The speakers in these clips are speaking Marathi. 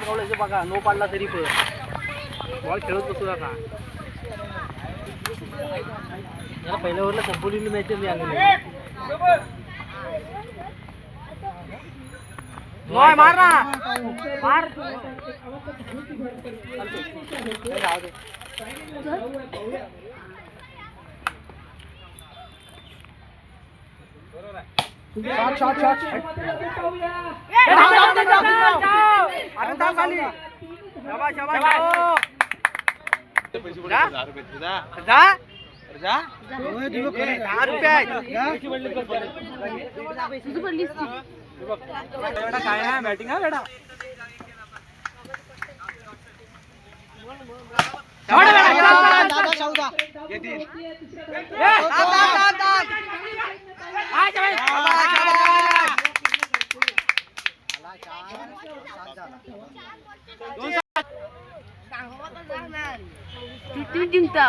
गाड गावलं बघा नो पाडला तरी पण. बॉल खेळत बसू नका. याला पहिल्या ओव्हरला कंपोलिंग मॅच मी आलो नॉय मार ना. मार. जाऊ शॉट शॉट शॉट बेटा काय है बैटिंग है बेटा चौदा बेटा चौदा चौदा तू जिंकता.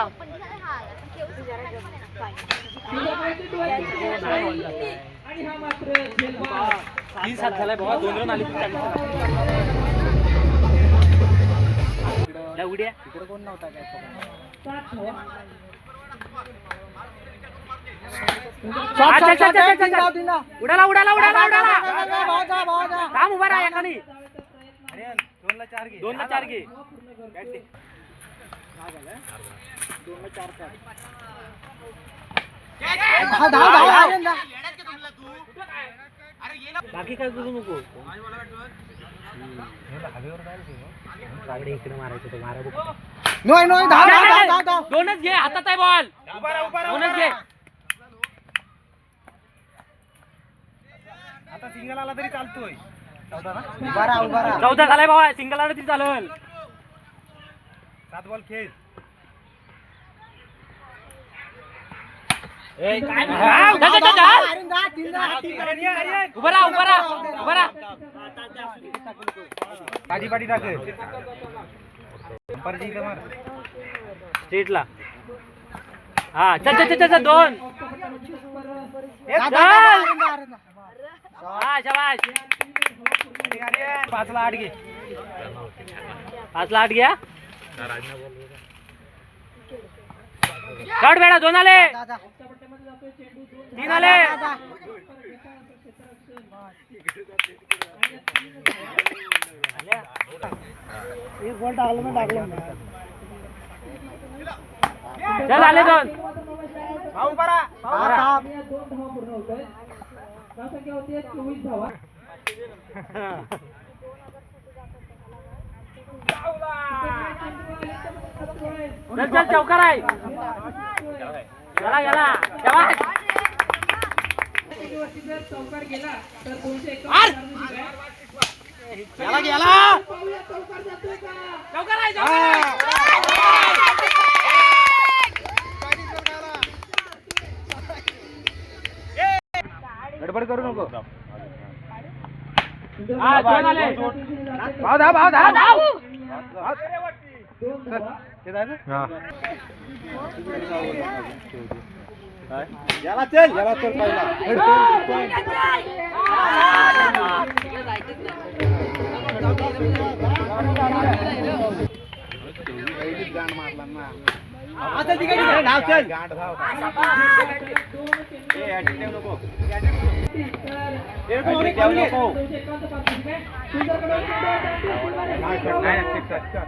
तीन सात झालाय बाबा दोन रन आली या उड्या इकडे कोण नव्हता अच्छा, अच्छा, अच्छा, अच्छा, अच्छा. उडाला उडाला उडाला. उडाला थांब उभा राहा एकाने दोनला चार घे. दोनला चार घे. बाकी काय करू नको. बागडे इकडे मारायचं तो मारा बघ. नोय नोय धाव धाव धाव धाव धाव. दोनच घे हातात आहे बॉल. दोनच घे. आता सिंगल आला तरी चालतोय. उभा राहा उभा राहा. चौदा झालाय बाबा सिंगल आलं तरी चालेल. सात बॉल खेळ. पाठी पाठी टाक. स्ट्रीटला हा चल चल चल चल दोन. हा शाबाश पाचला आठ घे. पाचला आठ घ्या. शॉट बेडा दोन आले. तीन आले. एक बॉल टाकलं ना टाकलं चल आले दोन भाऊ उभा राहा. आता चल चल चौकार आहे. गेला गेला शाबाश गेला गेला. चौकार आहे चौकार गडबड करू नको. भाव धाव भाव धाव धाव. चल, ते जायचं? याला चल याला चल पहिला आता तिकडे धाव चल. गांड धाव ए attitude नको ठेवू नको. नाही, एक बॉल टाकून पहिले हे हे बघ. व्यवस्थित टाक.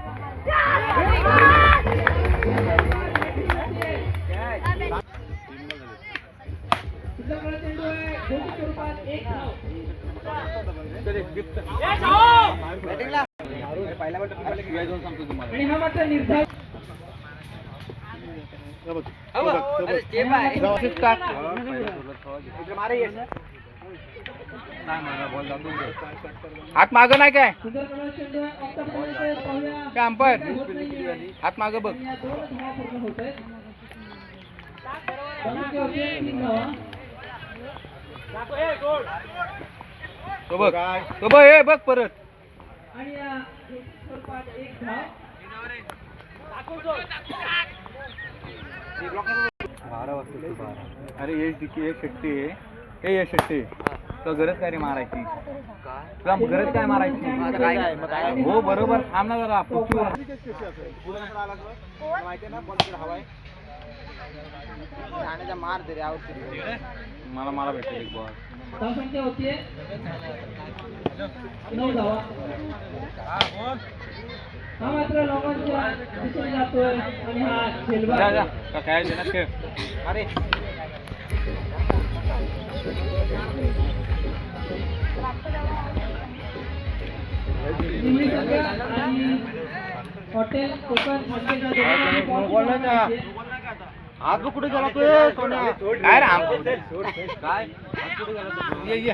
इकडे मारे ये. नाही मारा, ball दाबून दे. हात माग नाही काय? काय अंपायर हात माग बघ. तो बघ. तो बघ हे बघ परत. बारा वाजता बारा अरे एक डिकी एक शक्ती आहे. ए यश शेट्टी तुला गरज काय रे मारायची? तुला गरज काय मारायची? हो बरोबर. थांब ना जरा पृथ्वीवर मार दे रे आवडते मला मला भेटेल एक बॉल धावसंख्या होतीये. नऊ धावा. हा मात्र लोकांच्या दिसून जातोय आणि हा झेलबा जा जा. का काय ना खेळ? अरे. हॉटेल कोकण मारायचे. आज कुठे गेला तू? सोन्या काय? ये ये.